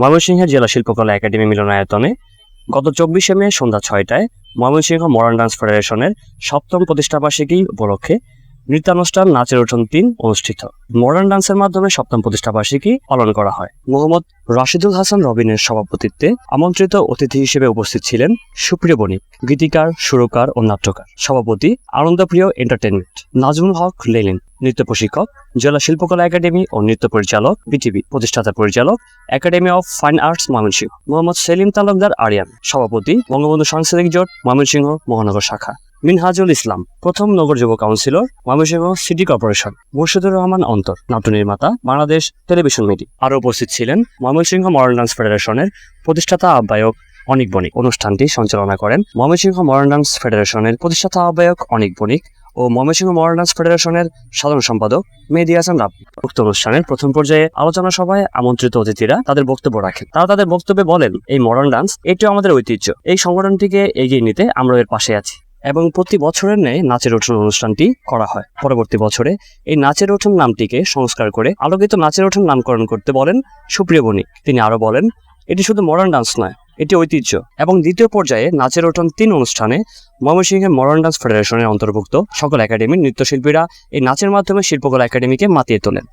ময়মনসিংহের জেলা শিল্পকলা একাডেমি মিলনায়তনে গত চব্বিশে মে সন্ধ্যা ছয়টায় ময়মনসিংহ মডার্ন ডান্স ফেডারেশনের সপ্তম প্রতিষ্ঠাবার্ষিকী উপলক্ষে নৃত্যানুষ্ঠান নাচের ওঠন তিন অনুষ্ঠিত। মডার্ন ডান্সের মাধ্যমে সপ্তম প্রতিষ্ঠাবার্ষিকী পালন করা হয়। মোহাম্মদ রাশিদুল হাসান রবিনের সভাপতিত্বে আমন্ত্রিত অতিথি হিসেবে উপস্থিত ছিলেন সুপ্রিয় বণিক, গীতিকার, সুরকার ও নাট্যকার। সভাপতি, আনন্দপ্রিয় এন্টারটেনমেন্ট নাজমুল হক লেলিন নৃত্য প্রশিক্ষক, জেলা শিল্পকলা একাডেমি ও নৃত্য পরিচালক বিটিভি প্রতিষ্ঠাতা পরিচালক, academy of fine arts Mymensingh. Mohammad Selim Talukdar Arian, সভাপতি, বঙ্গবন্ধু সাংস্কৃতিক জোট ময়মনসিংহ মহানগর শাখা। মিনহাজুল ইসলাম, প্রথম নগর যুব councillor Mymensingh city corporation, Murshidur Rahman Antar নাট্য নির্মাতা বাংলাদেশ টেলিভিশন মিডিয়া। আরও উপস্থিত ছিলেন ময়মনসিংহ মডার্ন ডান্স ফেডারেশনের প্রতিষ্ঠাতা আহ্বায়ক অনিক বণিক। অনুষ্ঠানটি সঞ্চালনা করেন ময়মনসিংহ মডার্ন ডান্স ফেডারেশনের প্রতিষ্ঠাতা আহ্বায়ক অনিক বণিক ও ময়মনসিংহ মডার্ন ডান্স ফেডারেশনের সাধারণ সম্পাদক মেহেদি হাসান রাব্বি। উক্ত অনুষ্ঠানের প্রথম পর্যায়ে আলোচনা সভায় আমন্ত্রিত অতিথিরা তাদের বক্তব্য রাখেন। তারা তাদের বক্তব্যে বলেন, এই মডার্ন ডান্স এটিও আমাদের ঐতিহ্য। এই সংগঠনটিকে এগিয়ে নিতে আমরা এর পাশে আছি। এবং প্রতি বছরের ন্যায় নাচের ওঠন অনুষ্ঠানটি করা হয়। পরবর্তী বছরে এই নাচের ওঠন নামটিকে সংস্কার করে আলোকিত নাচের ওঠন নামকরণ করতে বলেন সুপ্রিয় বণিক। তিনি আরও বলেন, এটি শুধু মডার্ন ডান্স নয়, এটি ঐতিহ্য এবং দ্বিতীয় পর্যায়ে নাচের ওঠন তিন অনুষ্ঠানে ময়মনসিংহের মডার্ন ডান্স ফেডারেশনের অন্তর্ভুক্ত সকল একাডেমির নৃত্যশিল্পীরা এই নাচের মাধ্যমে শিল্পকলা একাডেমিকে মাতিয়ে তোলেন।